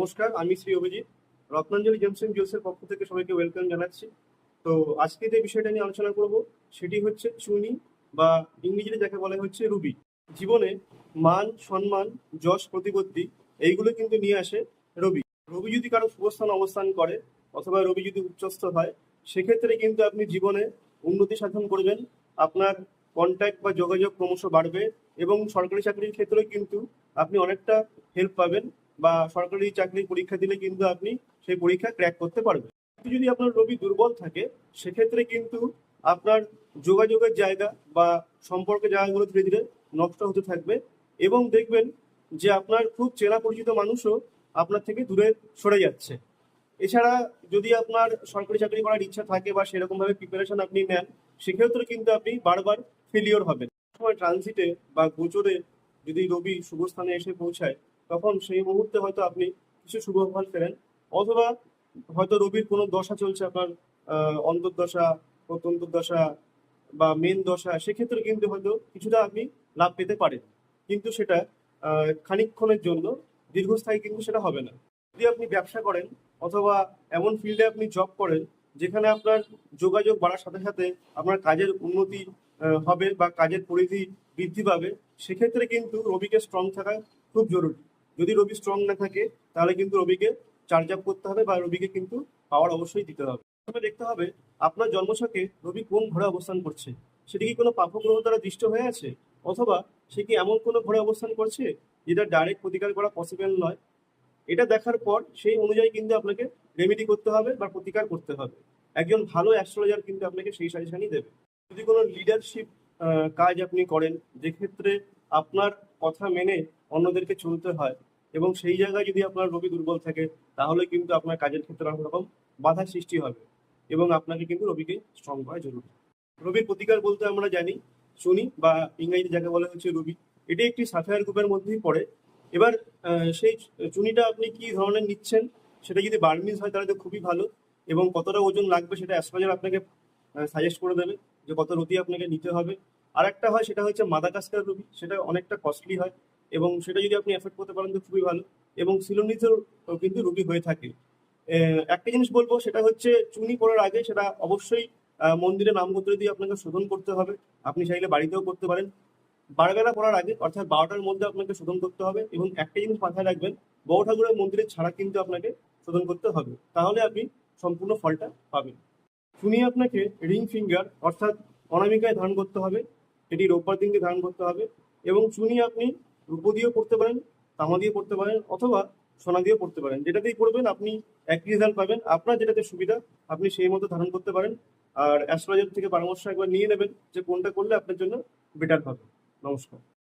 নমস্কার, আমি Shri Abhijit. Ratnanjali gems and জুয়েলসের পক্ষ থেকে সবাইকে ওয়েলকাম জানাচ্ছি। তো আজকে যে বিষয়টা নিয়ে আলোচনা করব, সেটি হচ্ছে চুনি বা ইংরেজিতে যাকে বলা হচ্ছে রুবি। জীবনে মান, সম্মান, যশ, প্রতিপত্তি, এইগুলো কিন্তু নিয়ে আসে রবি। রবি যদি কারও শুভস্থান অবস্থান করে, অথবা রবি যদি উচ্চস্থ হয়, সেক্ষেত্রে কিন্তু আপনি জীবনে উন্নতি সাধন করবেন। আপনার কন্ট্যাক্ট বা যোগাযোগ ক্রমশ বাড়বে এবং সরকারি চাকরির ক্ষেত্রেও কিন্তু আপনি অনেকটা হেল্প পাবেন। বা সরকারি চাকরির পরীক্ষা দিলে কিন্তু আপনি সেই পরীক্ষা ক্র্যাক করতে পারবেন। যদি আপনার রবি দুর্বল থাকে, সেক্ষেত্রে কিন্তু আপনার যোগাযোগের জায়গা বা সম্পর্কের জায়গাগুলো ধীরে ধীরে নষ্ট হতে থাকবে এবং দেখবেন যে আপনার খুব চেনা পরিচিত মানুষও আপনার থেকে দূরে সরে যাচ্ছে। এছাড়া যদি আপনার সরকারি চাকরি করার ইচ্ছা থাকে বা সেরকম ভাবে প্রিপারেশন আপনি নেন, সেক্ষেত্রে কিন্তু আপনি বারবার ফেলিওর হবেন। সময় ট্রানজিটে বা গোচরে যদি রবি শুভ স্থানে এসে পৌঁছায় তখন সেই মুহূর্তে হয়তো আপনি কিছু শুভ ফল ফেরেন অথবা হয়তো রবির কোনো দশা চলছে আপনার অন্তর্দশা প্রত্যন্তর্দশা বা মেন দশা, সেক্ষেত্রে কিন্তু হয়তো কিছুটা আপনি লাভ পেতে পারেন। কিন্তু সেটা খানিকক্ষণের জন্য, দীর্ঘস্থায়ী কিন্তু সেটা হবে না। যদি আপনি ব্যবসা করেন অথবা এমন ফিল্ডে আপনি জব করেন, যেখানে আপনার যোগাযোগ বাড়ার সাথে সাথে আপনার কাজের উন্নতি হবে বা কাজের পরিধি বৃদ্ধি পাবে, সেক্ষেত্রে কিন্তু রবিকে স্ট্রং থাকা খুব জরুরি। যদি রবি স্ট্রং না থাকে, তাহলে কিন্তু রবিকে চার্জ আপ করতে হবে বা রবিকে কিন্তু পাওয়ার অবশ্যই দিতে হবে। প্রথমে দেখতে হবে আপনার জন্মছকে রবি কোন ঘরে অবস্থান করছে? সেটি কি কোনো পাপ গ্রহ দ্বারা দৃষ্ট হয়ে আছে? অথবা সে কি এমন কোনো ঘরে অবস্থান করছে যেটা ডাইরেক্ট প্রতিকার করা পসিবল নয়? এটা দেখার পর সেই অনুযায়ী কিন্তু আপনাকে রেমেডি করতে হবে বা প্রতিকার করতে হবে। একজন ভালো অ্যাস্ট্রোলজার কিন্তু আপনাকে সেই সাজেশনই দেবে। যদি কোনো লিডারশিপ কাজ আপনি করেন যে ক্ষেত্রে আপনার কথা মেনে অন্যদেরকে চলতে হয় এবং সেই জায়গায় যদি আপনার রবি দুর্বল থাকে, তাহলে কিন্তু আপনার কাজের ক্ষেত্রে অনেক রকম বাধা সৃষ্টি হবে এবং আপনাকে কিন্তু রবিকে স্ট্রং করা জরুরি। রবির প্রতিকার বলতে আমরা জানি, শনি বা ইংরেজি যাকে বলা হচ্ছে রবি এটি একটি সাফায়ার গ্রুপের মধ্যেই পড়ে। এবার সেই চুনিটা আপনি কি ধরনের নিচ্ছেন, সেটা যদি বার্মিজ হয় তাহলে তো খুবই ভালো এবং কতটা ওজন লাগবে সেটা অ্যাস্ট্রোলজার আপনাকে সাজেস্ট করে দেবে যে কত রুটি আপনাকে নিতে হবে। আর একটা হয়, সেটা হচ্ছে মাদাগাস্কার রুবি। সেটা অনেকটা কস্টলি হয় এবং সেটা যদি আপনি এফোর্ড করতে পারেন তো খুবই ভালো এবং সিলোনিজের কিন্তু রুবি হয়ে থাকে। একটা জিনিস বলব, সেটা হচ্ছে চুনি করার আগে সেটা অবশ্যই মন্দিরে নামগোত্র দিয়ে আপনাকে শোধন করতে হবে। আপনি চাইলে বাড়িতেও করতে পারেন। বারবেলা পড়ার আগে, অর্থাৎ বারোটার মধ্যে আপনাকে শোধন করতে হবে এবং একটা জিনিস মাথায় রাখবেন বড় ঠাকুরের মন্দিরে ছাড়া কিন্তু আপনাকে শোধন করতে হবে। তাহলে আপনি সম্পূর্ণ ফলটা পাবেন। শুনি আপনাকে রিং ফিঙ্গার অর্থাৎ অনামিকায় ধারণ করতে হবে। এটি রোববার দিনকে ধারণ করতে হবে এবং চুনি আপনি রূপো দিয়েও পড়তে পারেন তামা দিয়ে পড়তে পারেন অথবা সোনা দিয়েও পড়তে পারেন। যেটাতেই পড়বেন আপনি একই রেজাল্ট পাবেন। আপনার যেটাতে সুবিধা, আপনি সেই মতো ধারণ করতে পারেন। আর অ্যাস্ট্রোলজার থেকে পরামর্শ একবার নিয়ে নেবেন যে কোনটা করলে আপনার জন্য বেটার হবে। নমস্কার।